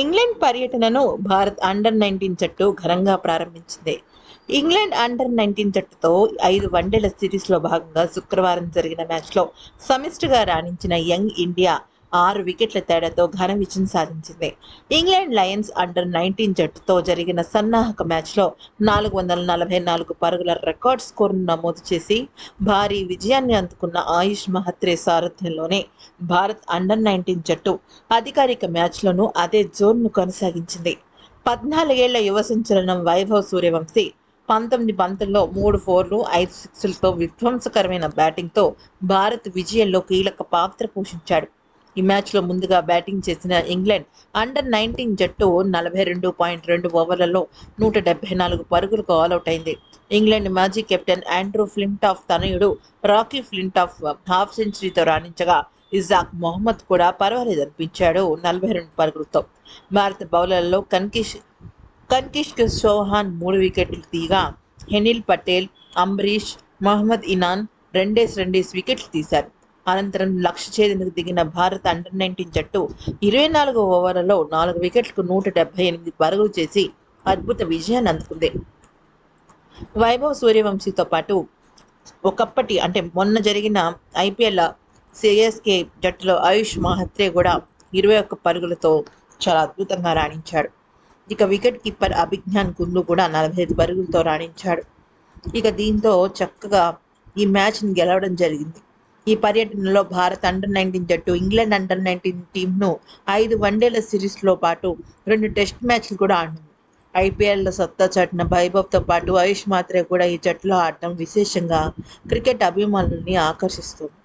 England పర్యటనను Bharat under nineteen జట్టు ఘనంగా ప్రారంభించింది. ఇంగ్లాండ్ అండర్ నైన్టీన్ జట్టుతో ఐదు వన్డేల సిరీస్లో భాగంగా శుక్రవారం జరిగిన మ్యాచ్లో సమిష్టిగా రాణించిన యంగ్ ఇండియా ఆరు వికెట్ల తేడాతో ఘన విజయం సాధించింది. ఇంగ్లాండ్ లయన్స్ అండర్ నైన్టీన్ జట్టుతో జరిగిన సన్నాహక మ్యాచ్లో నాలుగు వందల నలభై నాలుగు పరుగుల రికార్డ్ స్కోర్ను నమోదు చేసి భారీ విజయాన్ని అందుకున్న ఆయుష్ మహత్రే సారథ్యంలోనే భారత్ అండర్ నైన్టీన్ జట్టు అధికారిక మ్యాచ్లోనూ అదే జోన్ను కొనసాగించింది. పద్నాలుగేళ్ళ యువ సంచలనం వైభవ్ సూర్యవంశీ పంతొమ్మిది బంతుల్లో మూడు ఫోర్లు ఐదు సిక్స్లతో విధ్వంసకరమైన బ్యాటింగ్తో భారత్ విజయంలో కీలక పాత్ర పోషించాడు. ఈ మ్యాచ్లో ముందుగా బ్యాటింగ్ చేసిన ఇంగ్లాండ్ అండర్ నైన్టీన్ జట్టు నలభై రెండు పాయింట్ రెండు ఓవర్లలో నూట డెబ్బై నాలుగు పరుగులకు ఆల్అవుట్ అయింది. ఇంగ్లాండ్ మాజీ కెప్టెన్ ఆండ్రూ ఫ్లింటాఫ్ తనయుడు రాకీ ఫ్లింటాఫ్ హాఫ్ సెంచరీతో రాణించగా ఇజాక్ మొహమ్మద్ కూడా పర్వాలేదనిపించాడు నలభై రెండు పరుగులతో. భారత బౌలర్లలో కన్కిష్ కన్కిష్ చౌహాన్ మూడు వికెట్లు తీగా హెనిల్ పటేల్ అంబరీష్ మహమ్మద్ ఇనాన్ రెండేసి రెండేసి వికెట్లు తీశారు. అనంతరం లక్ష్య ఛేదనకు దిగిన భారత అండర్ నైన్టీన్ జట్టు ఇరవై నాలుగు ఓవర్లలో నాలుగు వికెట్లకు నూట డెబ్బై ఎనిమిది పరుగులు చేసి అద్భుత విజయాన్ని అందుకుంది. వైభవ్ సూర్యవంశీతో పాటు ఒకప్పటి అంటే మొన్న జరిగిన ఐపీఎల్ సిఎస్కే జట్టులో ఆయుష్ మహత్రే కూడా ఇరవై ఒక్క పరుగులతో చాలా అద్భుతంగా రాణించాడు. ఇక వికెట్ కీపర్ అభిజ్ఞాన్ కుందు కూడా నలభై ఐదు పరుగులతో రాణించాడు. ఇక దీంతో చక్కగా ఈ మ్యాచ్ని గెలవడం జరిగింది. ఈ పర్యటనలో భారత్ అండర్ నైన్టీన్ జట్టు ఇంగ్లాండ్ అండర్ నైన్టీన్ టీంను ఐదు వన్డేల సిరీస్లో పాటు రెండు టెస్ట్ మ్యాచ్లు కూడా ఆడింది. ఐపీఎల్లో సత్తా చాటిన వైభవ్తో పాటు ఆయుష్ మాత్రే కూడా ఈ జట్టులో ఆడటం విశేషంగా క్రికెట్ అభిమానుల్ని ఆకర్షిస్తుంది.